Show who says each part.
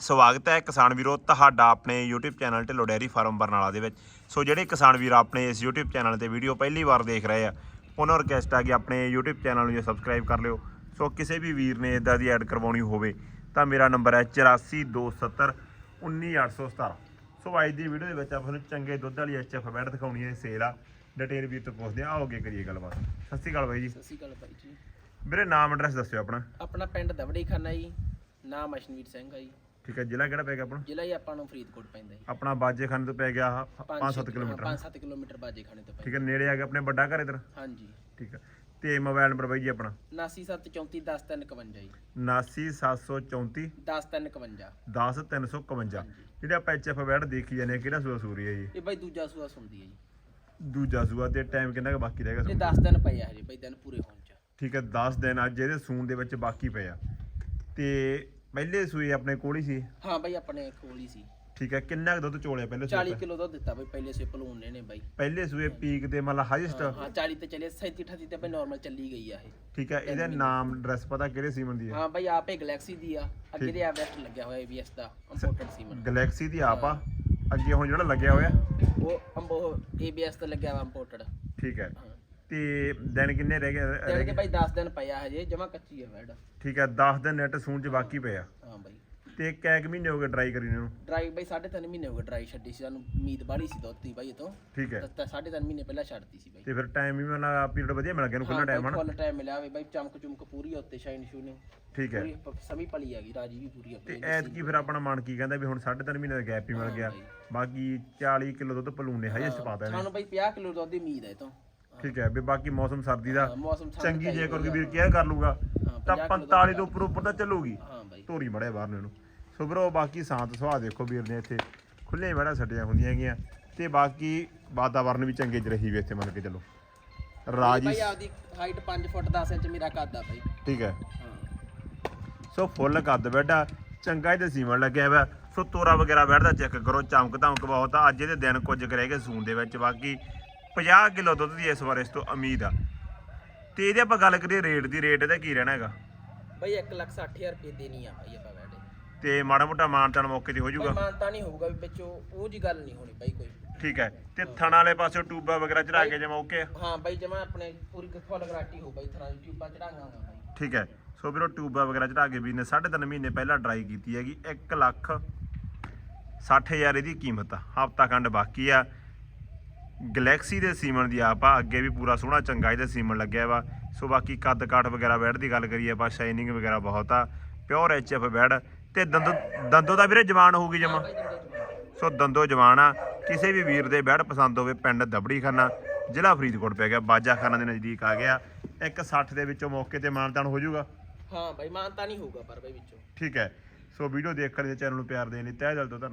Speaker 1: ਸਵਾਗਤ ਹੈ ਕਿਸਾਨ ਵੀਰੋ ਤੁਹਾਡਾ ਆਪਣੇ YouTube channel Dhillon dairy farm Barnala ਦੇ ਵਿੱਚ। ਸੋ ਜਿਹੜੇ ਕਿਸਾਨ ਵੀਰ ਆਪਣੇ ਇਸ YouTube ਚੈਨਲ ਤੇ ਵੀਡੀਓ ਪਹਿਲੀ ਵਾਰ ਦੇਖ ਰਹੇ ਆ ਉਹਨਾਂ ਰਿਕਵੈਸਟ ਆ ਕਿ ਆਪਣੇ YouTube ਚੈਨਲ ਨੂੰ ਸਬਸਕ੍ਰਾਈਬ ਕਰ ਲਿਓ। ਸੋ ਕਿਸੇ ਵੀ ਵੀਰ ਨੇ ਇਦਾਂ ਦੀ ਐਡ ਕਰਵਾਉਣੀ ਹੋਵੇ ਤਾਂ ਮੇਰਾ ਨੰਬਰ ਹੈ 8427 19817 ਸੋ ਅੱਜ ਦੀ ਵੀਡੀਓ ਦੇ ਵਿੱਚ ਆਪਾਂ ਤੁਹਾਨੂੰ ਚੰਗੇ ਦੁੱਧ ਵਾਲੀ ਐਚਐਫ ਬੈਡ ਦਿਖਾਉਣੀ ਹੈ ਸੇਲ ਆ। ਡਿਟੇਲ ਵੀਰ ਤੋਂ ਪੁੱਛਦੇ ਆ ਆਓਗੇ ਕਰੀਏ ਗੱਲਬਾਤ। ਸਤਿ ਸ਼੍ਰੀ ਅਕਾਲ ਬਾਈ ਜੀ।
Speaker 2: ਸਤਿ ਸ਼੍ਰੀ ਅਕਾਲ ਬਾਈ ਜੀ।
Speaker 1: ਵੀਰੇ ਨਾਮ ਐਡਰੈਸ ਦੱਸਿਓ ਆਪਣਾ।
Speaker 2: ਆਪਣਾ ਪਿੰਡ ਦਵੜੀ ਖਾਨਾ ਜੀ। ਨਾਮ ਅਸ਼ਨਵੀਰ ਸਿੰਘ ਆ ਜੀ।
Speaker 1: ਠੀਕ ਹੈ ਜ਼ਿਲ੍ਹਾ ਕਿਹੜਾ ਪੈ ਗਿਆ ਆਪਣਾ?
Speaker 2: ਜ਼ਿਲ੍ਹਾ ਹੀ ਆਪਾਂ ਨੂੰ ਫਰੀਦਕੋਟ ਪੈਂਦਾ ਜੀ।
Speaker 1: ਆਪਣਾ ਬਾਜੇ ਖਾਨੇ ਤੋਂ ਪੈ ਗਿਆ 5-7 ਕਿਲੋਮੀਟਰ
Speaker 2: 5-7 ਕਿਲੋਮੀਟਰ ਬਾਜੇ ਖਾਨੇ ਤੋਂ
Speaker 1: ਠੀਕ ਹੈ ਨੇੜੇ ਆ ਗਿਆ ਆਪਣੇ ਵੱਡਾ ਘਰ ਇਧਰ?
Speaker 2: ਹਾਂਜੀ।
Speaker 1: ਠੀਕ ਹੈ ਤੇ ਮੋਬਾਈਲ ਨੰਬਰ ਬਾਈ ਜੀ ਆਪਣਾ?
Speaker 2: 9734 10351 ਜੀ।
Speaker 1: 89734
Speaker 2: 10351
Speaker 1: 10351 ਜਿਹੜੇ ਆਪਾਂ ਐਚਐਫ ਬੈਡ ਦੇਖੀ ਜਾਂਦੇ ਆ ਕਿਹੜਾ ਸੂਆ ਸੂਰੀ ਹੈ ਜੀ?
Speaker 2: ਇਹ ਬਾਈ ਦੂਜਾ ਸੂਆ ਸੁਣਦੀ ਹੈ ਜੀ।
Speaker 1: ਦੂਜਾ ਸੂਆ ਤੇ ਟਾਈਮ ਕਿੰਨਾ ਕੁ ਬਾਕੀ ਰਹੇਗਾ
Speaker 2: ਇਹ
Speaker 1: ਸੂਣ
Speaker 2: 10 ਦਿਨ ਪਏ ਆ ਹਜੇ ਬਾਈ ਦਿਨ ਪੂਰੇ ਹੋਣ ਚ।
Speaker 1: ਠੀਕ ਹੈ 10 ਦਿਨ ਅੱਜ ਇਹਦੇ ਸੂਣ ਦੇ ਵਿੱਚ ਬਾਕੀ ਪਏ ਆ। ਤੇ ਪਹਿਲੇ ਸੂਏ ਆਪਣੇ ਕੋਲ ਹੀ ਸੀ?
Speaker 2: ਹਾਂ ਬਾਈ ਆਪਣੇ ਕੋਲ ਹੀ ਸੀ।
Speaker 1: ਠੀਕ ਹੈ ਕਿੰਨਾ ਕੁ ਦੁੱਧ ਚੋਲਿਆ ਪਹਿਲੇ ਸੂਏ
Speaker 2: 40 ਕਿਲੋ ਦੁੱਧ ਦਿੱਤਾ ਬਾਈ ਪਹਿਲੇ ਸੇ ਭਲੂਨ ਨੇ ਨੇ ਬਾਈ।
Speaker 1: ਪਹਿਲੇ ਸੂਏ ਪੀਕ ਦੇ ਮਤਲਬ ਹਾਈਐਸਟ
Speaker 2: ਹਾਂ 40 ਤੇ ਚਲੇ 37 38 ਤੇ ਬਾਈ ਨਾਰਮਲ ਚੱਲੀ ਗਈ ਆ ਇਹ।
Speaker 1: ਠੀਕ ਹੈ ਇਹਦਾ ਨਾਮ ਐਡਰੈਸ ਪਤਾ ਕਿਹੜੇ ਸੀਮਨ ਦੀ ਹੈ
Speaker 2: ਹਾਂ ਬਾਈ ਆਪੇ ਗੈਲੈਕਸੀ ਦੀ ਆ। ਅੱਗੇ ਦੇ ਆ ਵੈਸਟ ਲੱਗਿਆ ਹੋਇਆ ABS ਦਾ ਇੰਪੋਰਟਡ ਸੀਮਨ।
Speaker 1: ਗੈਲੈਕਸੀ ਦੀ ਆਪ ਆ? ਅੱਗੇ ਹੁਣ ਜਿਹੜਾ ਲੱਗਿਆ ਹੋਇਆ?
Speaker 2: ਉਹ ਅੰਬੋ ABS ਤੇ ਲੱਗਿਆ ਵਾ ਇੰਪੋਰਟਡ
Speaker 1: ਠੀਕ ਹਾਂ। ਤੇ ਦਿਨ ਕਿੰਨੇ ਰਹਿ ਗਏ ਰਹਿ
Speaker 2: ਤੇ
Speaker 1: ਗਏ?
Speaker 2: ਕਿ ਬਾਈ 10 ਦਿਨ ਪਿਆ ਹਜੇ ਜਮਾ ਕੱਚੀ ਹੈ
Speaker 1: ਠੀਕ ਹੈ 10 ਦਿਨ ਨੈਟ ਸੂਣ ਚ ਬਾਕੀ ਪਏ ਆ।
Speaker 2: ਹਾਂ ਬਾਈ।
Speaker 1: ਤੇ ਕੈਕ ਮਹੀਨੇ ਹੋ ਗਏ ਟਰਾਈ ਕਰੀ ਨੂੰ।
Speaker 2: ਡਰਾਈ ਬਾਈ 3.5 ਮਹੀਨੇ ਹੋ ਗਏ ਡਰਾਈ ਛੱਡੀ ਸੀ ਸਾਨੂੰ ਉਮੀਦ ਬਾੜੀ ਸੀ ਦੁੱਧ ਦੀ ਬਾਈ ਇਹ ਤੋਂ।
Speaker 1: ਠੀਕ ਹੈ।
Speaker 2: ਤਾਂ 3.5 ਮਹੀਨੇ ਪਹਿਲਾਂ ਛੱਡਤੀ ਸੀ ਬਾਈ।
Speaker 1: ਤੇ ਫਿਰ ਟਾਈਮ ਵੀ ਮਨਾ ਪੀਰੀਅਡ ਵਧੀਆ ਮਿਲ ਗਿਆ ਨੂੰ ਖੁੱਲਾ ਟਾਈਮ ਹਨਾ?
Speaker 2: ਫੁੱਲ ਟਾਈਮ ਮਿਲਿਆ ਵੇ ਬਾਈ ਚਮਕ ਚੁਮਕ ਪੂਰੀ ਆ ਉੱਤੇ ਸ਼ਾਈਨ ਸ਼ੂਨ
Speaker 1: ਠੀਕ ਹੈ।
Speaker 2: ਪੂਰੀ ਪ- ਸਮੀ ਪਲੀ ਹੈਗੀ ਰਾਜੀ ਵੀ ਪੂਰੀ
Speaker 1: ਤੇ
Speaker 2: ਆਪਣੀ
Speaker 1: ਐਤ ਕੀ ਫਿਰ ਆਪਣਾ ਮਨ ਕੀ ਕਹਿੰਦਾ ਵੀ ਹੁਣ 3.5 ਮਹੀਨੇ ਦਾ ਗੈਪ ਹੀ ਮਿਲ ਗਿਆ। ਬਾਕੀ 40 ਕਿਲੋ ਦੁੱਧ ਪਲੂਨ ਨੇ ਹਾਈਐਸਟ ਪਾ ਦੇਣੇ।
Speaker 2: ਸਾਨੂੰ ਬਾਈ 50 ਕਿਲੋ ਦੁੱਧ ਦੀ ਉਮੀਦ ਹੈ ਇਹ ਤੋਂ।
Speaker 1: ਠੀਕ ਹੈ ਵੀ ਬਾਕੀ ਮੌਸਮ ਸਰਦੀ ਦਾ
Speaker 2: ਹਾਂ, ਮੌਸਮ ਠੰਡ
Speaker 1: ਚੰਗੀ ਜੇ
Speaker 2: ਹੀ ਹੋਇਆ।
Speaker 1: ਵੀਰ ਕੇਅਰ ਕਰ ਲੂਗਾ
Speaker 2: ਹਾਂ,
Speaker 1: ਤਾਂ
Speaker 2: 50 ਕਿਲੋ
Speaker 1: 45 ਤੋਂ ਉੱਪਰ ਉੱਪਰ ਤਾਂ ਚੱਲੂਗੀ।
Speaker 2: ਹਾਂ ਬਾਈ।
Speaker 1: ਧੋਰੀ ਮੜਿਆ ਬਾਹਰ ਨੂੰ ਇਹਨੂੰ ਸੋ ਬਰੋ ਬਾਕੀ ਸ਼ਾਂਤ ਸੁਭਾਅ ਦੇਖੋ ਵੀਰ ਨੇ ਇੱਥੇ। ਖੁੱਲੇ ਬੜਾ ਛੱਡੀਆਂ ਹੁੰਦੀਆਂ ਹੈਗੀਆਂ। ਤੇ ਬਾਕੀ ਵਾਤਾਵਰਨ ਵੀ ਚੰਗੇ ਚ ਰਹੀ ਵੀ ਇੱਥੇ ਮੰਨ ਕੇ ਚੱਲੋ। ਰਾਜੀ
Speaker 2: ਬਾਈ ਆਪਦੀ ਹਾਈਟ 5 ਫੁੱਟ 10 ਇੰਚ ਮੇਰਾ ਕੱਦ ਆ ਬਾਈ।
Speaker 1: ਠੀਕ ਹੈ।
Speaker 2: ਹਾਂ।
Speaker 1: ਸੋ ਫੁੱਲ ਕੱਦ ਬੈਠਾ। ਚੰਗਾ ਇਹਦੇ ਸੀਮਣ ਲੱਗਿਆ ਵਾ ਸੋ ਤੋਰਾ ਵਗੈਰਾ ਬੈਠਦਾ ਚੈੱਕ ਕਰੋ ਚਮਕ ਧਮਕ ਬਹੁਤ ਆ। ਅੱਜ ਇਹਦੇ ਦਿਨ ਕੁਝ ਕੁ ਰਹਿ ਗਏ ਸੂਣ ਦੇ ਵਿੱਚ। ਬਾਕੀ 50 ਕਿਲੋ ਦੁੱਧ ਦੀ ਇਸ ਵਾਰ ਇਸ ਤੋਂ ਉਮੀਦ ਆ। ਤੇ ਇਹਦੇ ਆਪਾਂ ਗੱਲ ਕਰੀਏ ਰੇਟ ਦੀ ਰੇਟ ਇਹਦਾ ਕੀ ਰਹਿਣਾ ਹੈਗਾ?
Speaker 2: ਬਾਈ 1 ਲੱਖ 60000 ਰੁਪਏ ਦੇਣੀ ਆ ਬਾਈ ਆਪਾਂ ਵੈਡੇ
Speaker 1: ਤੇ ਮਾੜਾ ਮੋਟਾ ਮਾਨਤਾਨ ਮੌਕੇ ਤੇ ਹੋ ਜਾਊਗਾ?
Speaker 2: ਮਾਨਤਾ ਨਹੀਂ ਹੋਊਗਾ ਵੀ ਵਿੱਚੋਂ ਉਹ ਜੀ ਗੱਲ ਨਹੀਂ ਹੋਣੀ ਬਾਈ ਕੋਈ।
Speaker 1: ਠੀਕ ਹੈ। ਤੇ ਥਣ ਵਾਲੇ ਪਾਸੇ ਟੂਬਾ ਵਗੈਰਾ ਚੜਾ ਕੇ ਜਿਵੇਂ ਓਕੇ
Speaker 2: ਹਾਂ ਬਾਈ ਜਮਾ ਆਪਣੇ ਪੂਰੀ ਫੁੱਲ ਗਾਰੰਟੀ ਹੋ ਬਾਈ ਦੀ ਟਿਊਬਾਂ ਚੜਾਂਗਾ ਵਾ ਬਾਈ।
Speaker 1: ਠੀਕ ਹੈ। ਸੋ ਵੀਰੋ ਟੂਬਾ ਵਗੈਰਾ ਚੜਾ ਕੇ ਵੀ ਨੇ 3.5 ਮਹੀਨੇ ਪਹਿਲਾਂ ਡਰਾਈ ਕੀਤੀ ਹੈਗੀ। 1 ਲੱਖ 60000 ਇਹਦੀ ਕੀਮਤ ਆ। ਹਫਤਾ ਖੰਡ ਬਾਕੀ ਆ। ਗੈਲੈਕਸੀ ਦੇ ਸੀਮਨ ਦੀ ਆਪ ਆ ਅੱਗੇ ਵੀ ਪੂਰਾ ਸੋਹਣਾ ਚੰਗਾ ਇਹਦੇ ਸੀਮਨ ਲੱਗਿਆ ਵਾ। ਸੋ ਬਾਕੀ ਕੱਦ ਕਾਠ ਵਗੈਰਾ ਬੈਡ ਦੀ ਗੱਲ ਕਰੀਏ ਆਪਾਂ ਸ਼ਾਈਨਿੰਗ ਵਗੈਰਾ ਬਹੁਤ ਆ ਪਿਓਰ ਐਚਐਫ ਬੈਡ ਤੇ ਦੰਦੋ ਦੰਦੋ ਦਾ ਵੀਰੇ ਜਵਾਨ ਹੋਊਗੀ ਜਮਾ। ਸੋ ਦੰਦੋ ਜਵਾਨ ਆ ਕਿਸੇ ਵੀ ਵੀਰ ਦੇ ਬੈਡ ਪਸੰਦ ਹੋਵੇ ਪਿੰਡ ਦਬੜੀ ਖਾਨਾ ਜ਼ਿਲ੍ਹਾ ਫਰੀਦਕੋਟ ਪੈ ਗਿਆ ਬਾਜਾ ਖਾਨਾ ਦੇ ਨਜ਼ਦੀਕ ਆ ਗਿਆ। ਇੱਕ 60 ਦੇ ਵਿੱਚੋਂ ਮੌਕੇ ਤੇ ਮਾਨਤਾਨ ਹੋ ਜਾਊਗਾ।
Speaker 2: ਹਾਂ ਬਾਈ ਮਾਨਤਾ ਨਹੀਂ ਹੋਊਗਾ ਪਰ ਬਾਈ ਵਿੱਚੋਂ।
Speaker 1: ਠੀਕ ਹੈ। ਸੋ ਵੀਡੀਓ ਦੇਖਣ ਦੇ ਚੈਨਲ ਨੂੰ ਪਿਆਰ ਦੇਣ ਲਈ ਤਹਿ ਦਿਲ ਤੋਂ ਧੰਨਵਾਦ।